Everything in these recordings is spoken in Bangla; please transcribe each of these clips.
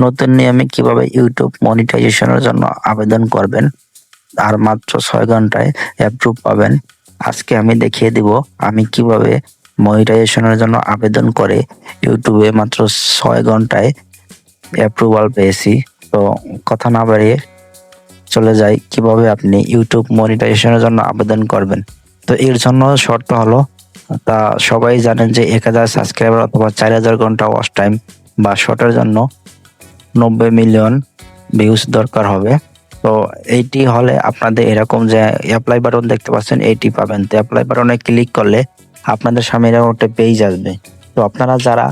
নতুন নিয়মে কীভাবে ইউটিউব মনিটাইজেশনের জন্য আবেদন করবেন আর মাত্র ছয় ঘন্টায় অ্যাপ্রুভ পাবেন। আজকে আমি দেখিয়ে দিব আমি কীভাবে মনিটাইজেশনের জন্য আবেদন করে ইউটিউবে মাত্র ছয় ঘন্টায় অ্যাপ্রুভাল পেয়েছি। তো কথা না বাড়িয়ে চলে যাই, কীভাবে আপনি ইউটিউব মনিটাইজেশনের জন্য আবেদন করবেন। তো এর জন্য শর্ত হলো, তা সবাই জানেন যে এক হাজার সাবস্ক্রাইবার অথবা চার হাজার ঘণ্টা ওয়াচ টাইম বা শর্টের জন্য নব্বই মিলিয়ন ভিউজ দরকার হবে। তো এইটি হলে আপনাদের এরকম যে অ্যাপ্লাই বাটন দেখতে পাচ্ছেন, এইটি পাবেন। তো অ্যাপ্লাই বাটনে ক্লিক করলে আপনাদের সামনে এরকম একটা পেজ আসবে। তো আপনারা যারা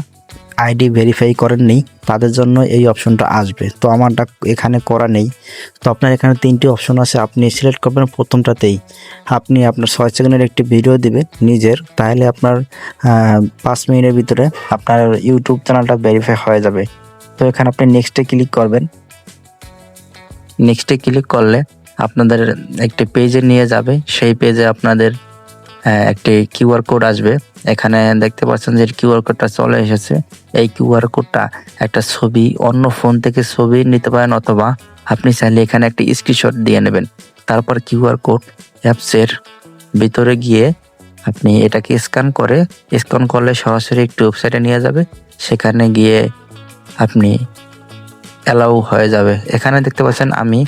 আইডি ভেরিফাই করেননি, তাদের জন্য এই অপশনটা আসবে। তো আমারটা এখানে করা নেই। তো আপনার এখানে তিনটি অপশন আছে। আপনি সিলেক্ট করবেন প্রথমটাতেই। আপনি আপনার ছয় সেকেন্ডের একটি ভিডিও দিবেন নিজের। তাহলে আপনার পাঁচ মিনিটের ভিতরে আপনার ইউটিউব চ্যানেলটা ভেরিফাই হয়ে যাবে। তো এখানে আপনি নেক্সটে ক্লিক করবেন। নেক্সটে ক্লিক করলে আপনাদের একটি পেজে নিয়ে যাবে। সেই পেজে আপনাদের একটি কিউআর কোড আসবে। এখানে দেখতে পাচ্ছেন যে কিউআর কোডটা চলে এসেছে। এই কিউআর কোডটা একটা ছবি, অন্য ফোন থেকে ছবি নিতে পারেন অথবা আপনি চাইলে এখানে একটি স্ক্রিনশট দিয়ে নেবেন। তারপর কিউআর কোড অ্যাপসের ভিতরে গিয়ে আপনি এটাকে স্ক্যান করে স্ক্যান করলে সরাসরি একটি ওয়েবসাইটে নিয়ে যাবে। সেখানে গিয়ে আপনি অ্যালাউ হয়ে যাবে। এখানে দেখতে পাচ্ছেন আমি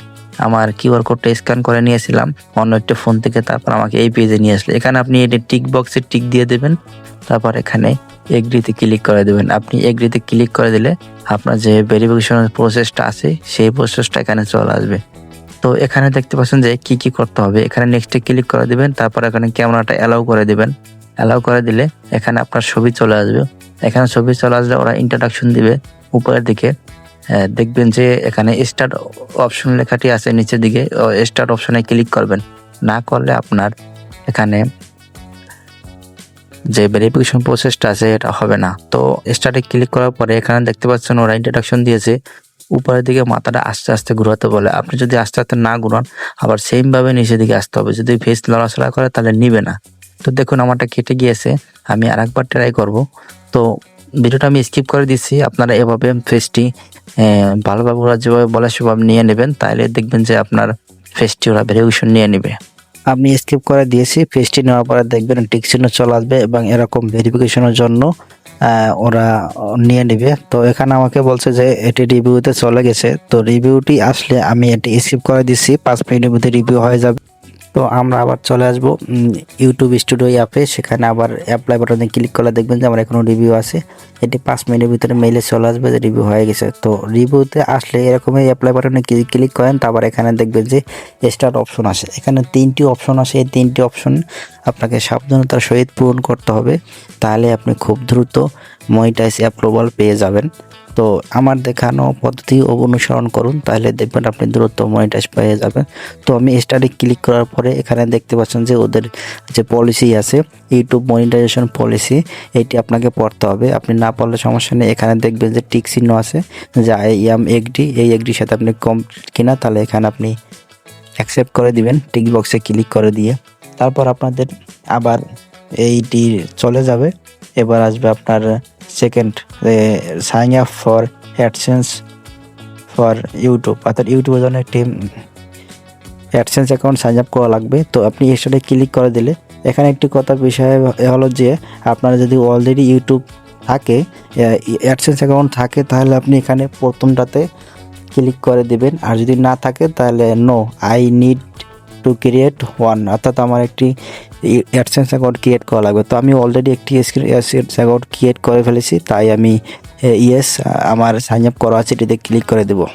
আমার কিউআর কোডটা স্ক্যান করে নিয়েছিলাম। অন্য একটা ফোন থেকে তারপর আমাকে এই পেজে নিয়ে আসলে। এখানে আপনি এটি টিক বক্সে টিক দিয়ে দেবেন। তারপর এখানে এগ্রিতে ক্লিক করে দেবেন। আপনি এগ্রিতে ক্লিক করে দিলে আপনার যে ভেরিফিকেশনের প্রসেসটা আছে, সেই প্রসেসটা এখানে চলে আসবে। তো এখানে দেখতে পাচ্ছেন যে কি কি করতে হবে। এখানে নেক্সটে ক্লিক করে দিবেন। তারপর এখানে ক্যামেরাটা অ্যালাউ করে দিবেন। অ্যালাউ করে দিলে এখানে আপনার ছবি চলে আসবে। এখানে ছবি চলে আসলে ওরা ইন্ট্রোডাকশন দিবে। উপরের দিকে দেখবেন যে এখানে স্টার্ট অপশন লেখাটি আছে নিচের দিকে স্টার্ট অপশনে ক্লিক করবেন। না করলে আপনার এখানে যে ভেরিফিকেশন প্রসেসটা আছে, এটা হবে না। তো স্টার্টে ক্লিক করার পরে এখানে দেখতে পাচ্ছেন ওরা ইন্ট্রোডাকশন দিয়েছে। উপরের দিকে মাথাটা আস্তে আস্তে ঘুরাতে বলে। আপনি যদি আস্তে আস্তে না ঘুরান, আবার সেমভাবে নিচের দিকে আসতে হবে। যদি ফেস লড়াচড়া করে, তাহলে নিবে না। তো দেখুন, আমারটা কেটে গিয়েছে। আমি আরেকবার ট্রাই করব। তো ভিডিওটা আমি স্কিপ করে দিচ্ছি আপনারা এভাবে ফেসটি ভালোভাবে ওরা যেভাবে বলে সেভাবে নিয়ে নেবেন তাহলে দেখবেন যে আপনার ফেসটি ওরা ভেরিফিকেশন নিয়ে নেবে। আমি স্কিপ করে দিয়েছি ফেসটি নেওয়ার পরে দেখবেন টিক চিহ্ন চলে আসবে এবং এরকম ভেরিফিকেশনের জন্য ওরা নিয়ে নেবে। তো এখানে আমাকে বলছে যে এটি রিভিউতে চলে গেছে। তো রিভিউটি আসলে আমি এটি স্কিপ করে দিচ্ছি পাঁচ মিনিটের মধ্যে রিভিউ হয়ে যাবে। তো আমরা আবার চলে আসব ইউটিউব স্টুডিও অ্যাপে সেখানে আবার অ্যাপ্লাই বাটনে ক্লিক করলে দেখবেন যে আমার এখনও রিভিউ আছে। এটি পাঁচ মিনিটের ভিতরে মেইলে চলে আসবে যে রিভিউ হয়ে গেছে। তো রিভিউতে আসলে এরকমই অ্যাপ্লাই বাটনে ক্লিক করেন, তারপর এখানে দেখবেন যে স্টার্ট অপশন আসে। এখানে তিনটি অপশন আসে। এই তিনটি অপশন আপনাকে সাবধানতার সহিত পূরণ করতে হবে। তাহলে আপনি খুব দ্রুত মনিটাইজ অ্যাপ্রুভাল পেয়ে যাবেন। তো আমার দেখানো পদ্ধতি অনুসরণ করুন, তাহলে দেখবেন আপনি দ্রুত মনিটাইজ পেয়ে যাবেন। তো আমি স্টাডি ক্লিক করার পরে এখানে দেখতে পাচ্ছেন যে ওদের যে পলিসি আছে ইউটিউব মনিটাইজেশন পলিসি এটি আপনাকে পড়তে হবে। আপনি না পড়লে সমস্যা নেই। এখানে দেখবেন যে টিক চিহ্ন আছে, যে আই এম এগ্রি এই এগ্রির সাথে আপনি কম কিনা, তাহলে এখানে আপনি অ্যাকসেপ্ট করে দিবেন টিক বক্সে ক্লিক করে দিয়ে। তারপর আপনাদের আবার এইটি চলে যাবে। এবার আসবে আপনার second sign up for AdSense for YouTube অর্থাৎ ইউটিউবের জন্য একটি অ্যাডসেন্স অ্যাকাউন্ট সাইন আপ করা লাগবে। তো আপনি এটাতে ক্লিক করে দিলে, এখানে একটি কথা বিষয় হলো যে, আপনার যদি অলরেডি ইউটিউব থাকে অ্যাডসেন্স অ্যাকাউন্ট থাকে, তাহলে আপনি এখানে প্রথমটাতে ক্লিক করে দেবেন। আর যদি না থাকে, তাহলে no I need to create one অর্থাৎ আমার একটি অ্যাডসেন্স অ্যাকাউন্ট ক্রিয়েট করা লাগবে। তো আমি অলরেডি একটি অ্যাডসেন্স অ্যাকাউন্ট ক্রিয়েট করে ফেলেছি, তাই আমি ইয়েস আমার সাইন আপ করা আছে, এটিতে ক্লিক করে দেবো।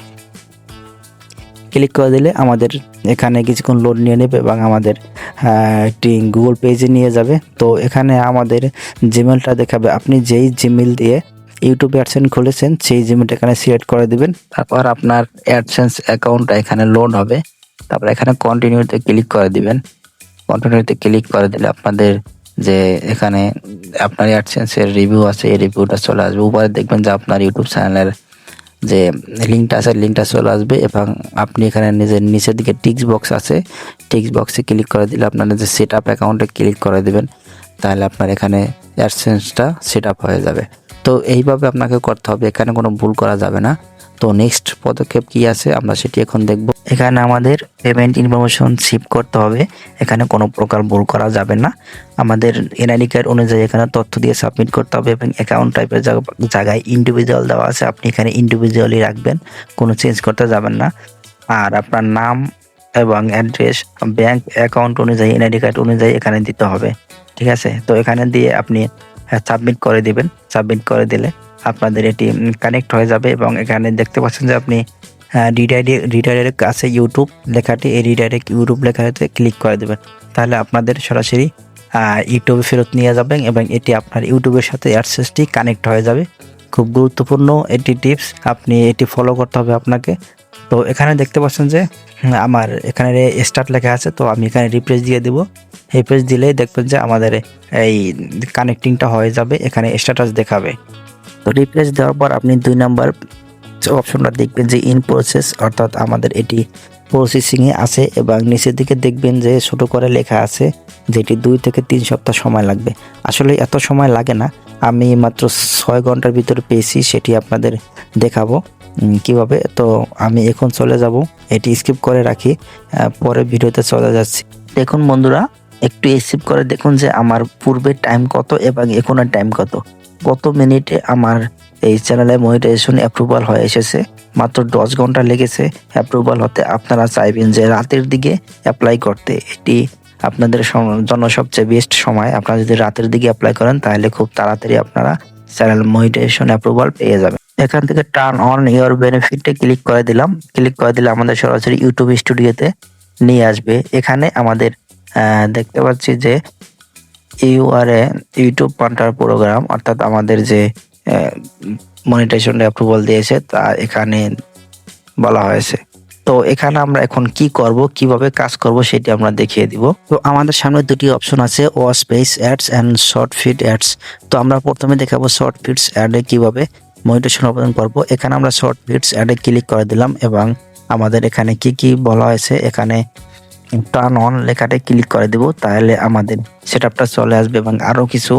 ক্লিক করে দিলে আমাদের এখানে কিছুক্ষণ লোড নিয়ে নেবে এবং আমাদের একটি গুগল পেজে নিয়ে যাবে। তো এখানে আমাদের জিমেলটা দেখাবে। আপনি যেই জিমেল দিয়ে ইউটিউব অ্যাডসেন্স খুলেছেন, সেই জিমেলটা এখানে সিলেক্ট করে দিবেন। তারপর আপনার অ্যাডসেন্স অ্যাকাউন্টটা এখানে লোড হবে। তারপর এখানে কন্টিনিউতে ক্লিক করে দিবেন। কন্টিনিউতে ক্লিক করে দিলে আপনাদের যে এখানে আপনার অ্যাডসেন্সের রিভিউ আছে, এই রিভিউটা চলে আসবে। উপরে দেখবেন যে আপনার ইউটিউব চ্যানেলের যে লিঙ্কটা আছে লিঙ্কটা চলে আসবে এবং আপনি এখানে নিজের নিচের দিকে টিক্স বক্স আছে, টিক্স বক্সে ক্লিক করে দিলে আপনার যে সেট আপ অ্যাকাউন্টে ক্লিক করে দিবেন, তাহলে আপনার এখানে অ্যাডসেন্সটা সেট আপ হয়ে যাবে। তো এইভাবে আপনাকে করতে হবে, এখানে কোনো ভুল করা যাবে না। তো নেক্সট পদক্ষেপ কি আছে আমরা সেটি এখন দেখব। এখানে আমাদের পেমেন্ট ইনফরমেশন সিপ করতে হবে। এখানে কোনো প্রকার ভুল করা যাবে না। আমাদের এনআইডি কার্ড অনুযায়ী এখানে তথ্য দিয়ে সাবমিট করতে হবে এবং অ্যাকাউন্ট টাইপের জায়গায় ইন্ডিভিজুয়াল দেওয়া আছে। আপনি এখানে ইন্ডিভিজুয়ালি রাখবেন। কোনো চেঞ্জ করতে যাবেন না। আর আপনার নাম এবং অ্যাড্রেস ব্যাংক অ্যাকাউন্ট অনুযায়ী এনআইডি কার্ড অনুযায়ী এখানে দিতে হবে। ঠিক আছে? তো এখানে দিয়ে আপনি সাবমিট করে দিবেন। সাবমিট করে দিলে আপনাদের এটি কানেক্ট হয়ে যাবে এবং এখানে দেখতে পাচ্ছেন যে আপনি রিডাইরেক্ট রিডাইরেক্ট কাছে ইউটিউব লেখাটি, এই রিডাইরেক্ট ইউটিউব লেখাটিতে ক্লিক করে দেবেন। তাহলে আপনাদের সরাসরি ইউটিউবে ফেরত নিয়ে যাবেন এবং এটি আপনার ইউটিউবের সাথে অ্যাডসেসটি কানেক্ট হয়ে যাবে। খুব গুরুত্বপূর্ণ এটি টিপস আপনি এটি ফলো করতে হবে আপনাকে। তো এখানে দেখতে পাচ্ছেন যে আমার এখানে স্টার্ট লেখা আছে, তো আমি এখানে রিপ্রেস দিয়ে দেবো। রিপ্রেস দিলেই দেখবেন যে আমাদের এই কানেক্টিংটা হয়ে যাবে, এখানে স্ট্যাটাস দেখাবে। তো রিপ্লেস দেওয়ার পর আপনি দুই নাম্বার অপশনটা দেখবেন যে ইন প্রসেস অর্থাৎ আমাদের এটি প্রসেসিংয়ে আছে এবং নিচের দিকে দেখবেন যে ছোট করে লেখা আছে যেটি দুই থেকে তিন সপ্তাহ সময় লাগবে। আসলে এত সময় লাগে না। আমি মাত্র ছয় ঘণ্টার ভিতরে পেয়েছি, সেটি আপনাদের দেখাবো কীভাবে। তো আমি এখন চলে যাব, এটি স্কিপ করে রাখি পরে ভিডিওতে চলে যাচ্ছি। দেখুন বন্ধুরা একটু স্কিপ করে দেখুন যে আমার পূর্বের টাইম কত এবং এখনের টাইম কত। কত মিনিটে আমার এই চ্যানেলে মনিটাইজেশন অ্যাপ্রুভাল হয়ে এসেছে। মাত্র দশ ঘণ্টা লেগেছে অ্যাপ্রুভাল হতে। আপনারা চাইবেন যে রাতের দিকে অ্যাপ্লাই করতে। এটি আপনাদের জন্য সবচেয়ে বেস্ট সময়। আপনারা যদি রাতের দিকে অ্যাপ্লাই করেন, তাহলে খুব তাড়াতাড়ি আপনারা চ্যানেল মনিটাইজেশন অ্যাপ্রুভাল পেয়ে যাবেন। এখান থেকে টার্ন অন ইওর বেনিফিটে ক্লিক করে দিলাম। ক্লিক করে দিলে আমাদের সরাসরি ইউটিউব স্টুডিওতে নিয়ে আসবে। এখানে আমাদের দেখতে পাচ্ছি যে ইউআরএ ইউটিউব পান্টার প্রোগ্রাম অর্থাৎ আমাদের যে মনিটাইজেশন অ্যাপ্রুভাল দিয়েছে, তা এখানে বলা হয়েছে। তো এখানে আমরা এখন কি করব, কীভাবে কাজ করব, সেটি আমরা দেখিয়ে দিব। তো আমাদের সামনে দুটি অপশন আছে, ও space ads and short feed ads তো আমরা প্রথমে দেখাবো শর্ট ফিটস অ্যাডে কীভাবে মনিটেশন ওপেন করব। এখানে আমরা শর্ট ফিটস অ্যাডে ক্লিক করে দিলাম এবং আমাদের এখানে কি কি বলা হয়েছে, এখানে টার্ন অন লেখাটা ক্লিক করে দেব, তাহলে আমাদের সেটআপটা চলে আসবে এবং আরও কিছু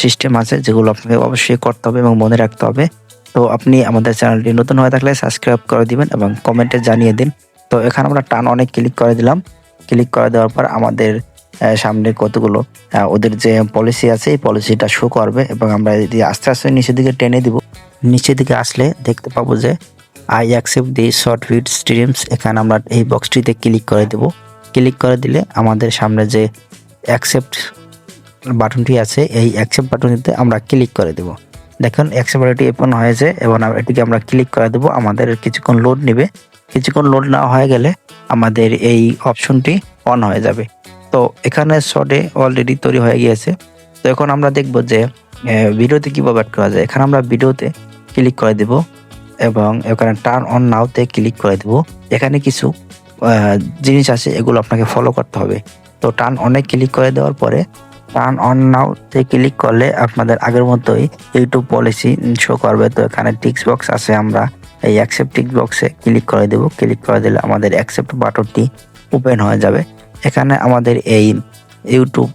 সিস্টেম আছে যেগুলো আপনাকে অবশ্যই করতে হবে এবং মনে রাখতে হবে। তো আপনি আমাদের চ্যানেলটি নতুন হয়ে থাকলে সাবস্ক্রাইব করে দিবেন এবং কমেন্টে জানিয়ে দিন। তো এখানে আমরা টান অনেক ক্লিক করে দিলাম। ক্লিক করে দেওয়ার পর আমাদের সামনে কতগুলো ওদের যে পলিসি আছে এই পলিসিটা শো করবে এবং আমরা যদি আস্তে আস্তে নিচের দিকে টেনে দিব। নিচের দিকে আসলে দেখতে পাবো যে I accept the short vid streams এখানে আমরা এই বক্সটিতে ক্লিক করে দেব। ক্লিক করে দিলে আমাদের সামনে যে অ্যাকসেপ্ট বাটনটি আছে, এই অ্যাকসেপ্ট বাটনটিতে আমরা ক্লিক করে দেব। দেখুন অ্যাকসেপ্ট বাটনটি ওপেন হয়েছে এবং এটিকে আমরা ক্লিক করে দেব। আমাদের কিছুক্ষণ লোড নেবে। কিছুক্ষণ লোড না হয়ে গেলে আমাদের এই অপশনটি অন হয়ে যাবে। তো এখানে শর্টে অলরেডি তৈরি হয়ে গিয়েছে। তো এখন আমরা দেখব যে ভিডিওতে কীভাবে অ্যাড করা যায়। এখানে আমরা ভিডিওতে ক্লিক করে দেব। এবং এখানে টার্ন অন নাওতে ক্লিক করে দেব। এখানে কিছু জিনিস আছে, এগুলো আপনাকে ফলো করতে হবে। তো টার্ন অনে ক্লিক করে দেওয়ার পরে টার্ন অন নাওতে ক্লিক করলে আপনাদের আগের মতোই ইউটিউব পলিসি শো করবে। তো এখানে টিক্স বক্স আছে আমরা এই অ্যাকসেপ্ট টিক্স বক্সে ক্লিক করে দেব। ক্লিক করে দিলে আমাদের অ্যাকসেপ্ট বাটনটি ওপেন হয়ে যাবে। এখানে আমাদের এই ইউটিউব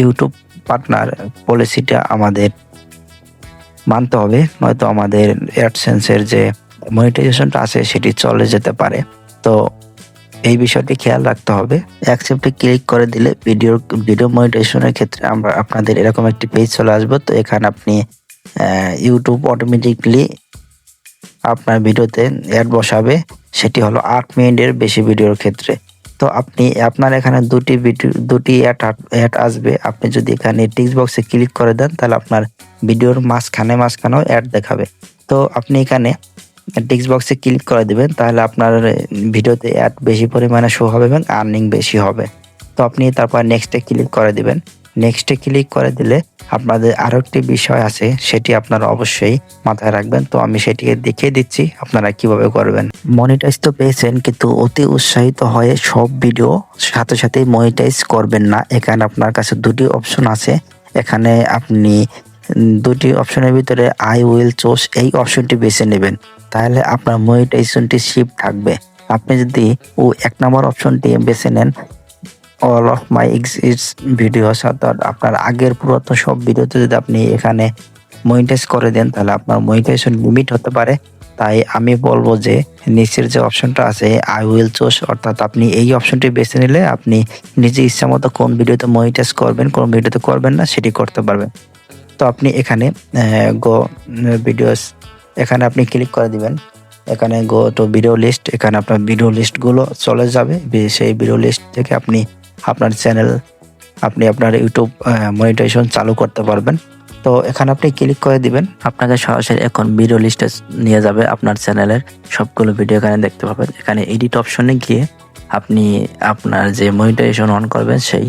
ইউটিউব পার্টনার পলিসিটা আমাদের মানতে হবে, নয়তো আমাদের অ্যাডসেন্সের যে মনিটাইজেশনটা আছে সেটি চলে যেতে পারে। তো এই বিষয়টি খেয়াল রাখতে হবে। অ্যাকসেপ্টে ক্লিক করে দিলে ভিডিও ভিডিও মনিটাইজেশনের ক্ষেত্রে আমরা আপনাদের এরকম একটি পেজ চলে আসব। তো এখানে আপনি ইউটিউব অটোমেটিকলি আপনার ভিডিওতে অ্যাড বসাবে। সেটি হলো আট মিনিটের বেশি ভিডিওর ক্ষেত্রে। তো আপনি, আপনার এখানে দুটি ভিডিও, দুটি অ্যাড অ্যাড আসবে। আপনি যদি এখানে টিক্স বক্সে ক্লিক করে দেন, তাহলে আপনার ভিডিওর মাঝখানে, মাঝখানেও অ্যাড দেখাবে। তো আপনি এখানে টিক্স বক্সে ক্লিক করে দিবেন, তাহলে আপনার ভিডিওতে অ্যাড বেশি পরিমাণে শো হবে এবং আর্নিং বেশি হবে। তো আপনি তারপর নেক্সটে ক্লিক করে দিবেন। নেক্সটে ক্লিক করে দিলে আপনাদের আরও একটি বিষয় আছে, সেটি আপনারা অবশ্যই মাথায় রাখবেন। তো আমি সেটিকে দেখিয়ে দিচ্ছি, আপনারা কীভাবে করবেন। মনিটাইজ তো পেয়েছেন, কিন্তু অতি উৎসাহিত হয়ে সব ভিডিও সাথে সাথে মনিটাইজ করবেন না। এখানে আপনার কাছে দুটি অপশন আছে। এখানে আপনি দুটি অপশনের ভিতরে আই উইল চোস এই অপশনটি বেছে নেবেন। তাহলে আপনার মনিটাইজেশনটি শিফট থাকবে। আপনি যদি ও এক নম্বর অপশনটি বেছে নেন অল অফ মাই এক্সিস ভিডিওস অর্থাৎ আপনার আগের পুরাতন সব ভিডিওতে যদি আপনি এখানে মনিটাইজ করে দেন, তাহলে আপনার মনিটাইজেশন লিমিট হতে পারে। তাই আমি বলব যে, নিচের যে অপশনটা আছে আই উইল চুজ অর্থাৎ আপনি এই অপশনটি বেছে নিলে আপনি নিজে ইচ্ছা মতো কোন ভিডিওতে মনিটাইজ করবেন, কোন ভিডিওতে করবেন না, সেটি করতে পারবেন। তো আপনি এখানে গো ভিডিওস এখানে আপনি ক্লিক করে দিবেন। এখানে গো টু ভিডিও লিস্ট এখানে আপনার ভিডিও লিস্টগুলো চলে যাবে। সেই ভিডিও লিস্ট থেকে আপনি আপনার চ্যানেল আপনি আপনার ইউটিউব মনিটাইজেশন চালু করতে পারবেন। তো এখানে আপনি ক্লিক করে দিবেন। আপনাকে সরাসরি এখন ভিডিও লিস্টে নিয়ে যাবে আপনার চ্যানেলের সবগুলো ভিডিও এখানে দেখতে পাবেন। এখানে এডিট অপশনে গিয়ে আপনি আপনার যে মনিটাইজেশন অন করবেন, সেই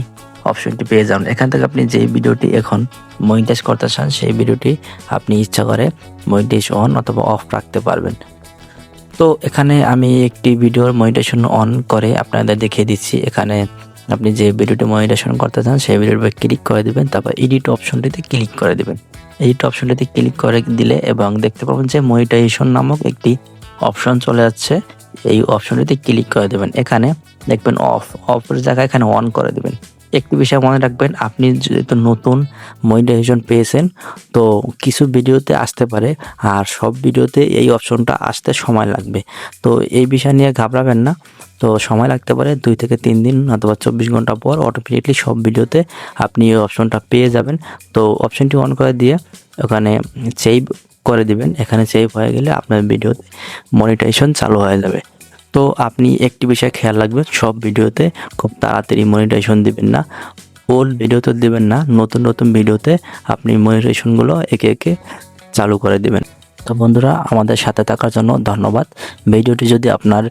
অপশনটি পেয়ে যাবেন। এখান থেকে আপনি যে ভিডিওটি এখন মনিটাইজ করতে চান, সেই ভিডিওটি আপনি ইচ্ছা করে মনিটাইজ অন অথবা অফ রাখতে পারবেন। তো এখানে আমি একটি ভিডিওর মনিটেশন অন করে আপনাদের দেখিয়ে দিচ্ছি। এখানে আপনি যে ভিডিওটি মনিটেশন করতে চান, সেই উপর ক্লিক করে দিবেন, তারপর এডিট অপশনটিতে ক্লিক করে দিবেন। এডিট অপশনটিতে ক্লিক করে দিলে এবং দেখতে পাবেন যে মনিটাইজেশন নামক একটি অপশন চলে যাচ্ছে। এই অপশনটিতে ক্লিক করে দেবেন। এখানে দেখবেন অফ অফের জায়গায় এখানে অন করে দেবেন। একটি বিষয় মনে রাখবেন, আপনি যেহেতু নতুন মনিটাইজেশন পেয়েছেন, তো কিছু ভিডিওতে আসতে পারে আর সব ভিডিওতে এই অপশনটা আসতে সময় লাগবে। তো এই বিষয় নিয়ে ঘাবড়াবেন না, তো সময় লাগতে পারে দুই থেকে তিন দিন অথবা চব্বিশ ঘণ্টা পর অটোমেটিকলি সব ভিডিওতে আপনি এই অপশনটা পেয়ে যাবেন। তো অপশনটি অন করে দিয়ে ওখানে সেভ করে দিবেন, এখানে সেভ হয়ে গেলে আপনার ভিডিওতে মনিটাইজেশন চালু হয়ে যাবে। তো আপনি একটি বিষয় খেয়াল রাখবেন, সব ভিডিওতে খুব তাড়াতাড়ি মনিটাইজেশন দিবেন না ওল্ড ভিডিওতে দিবেন না, নতুন নতুন ভিডিওতে আপনি মনিটাইজেশনগুলো একে একে চালু করে দিবেন। তো বন্ধুরা, আমাদের সাথে থাকার জন্য ধন্যবাদ। ভিডিওটি যদি আপনার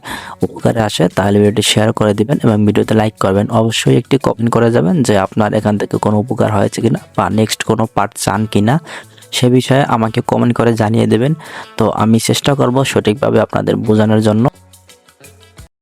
উপকারে আসে, তাহলে ভিডিওটি শেয়ার করে দিবেন এবং ভিডিওতে লাইক করবেন। অবশ্যই একটি কমেন্ট করে যাবেন যে আপনার এখান থেকে কোনো উপকার হয়েছে কিনা বা নেক্সট কোনো পার্ট চান কিনা। সে বিষয়ে আমাকে কমেন্ট করে জানিয়ে দেবেন। তো আমি চেষ্টা করব সঠিকভাবে আপনাদের বোঝানোর জন্য।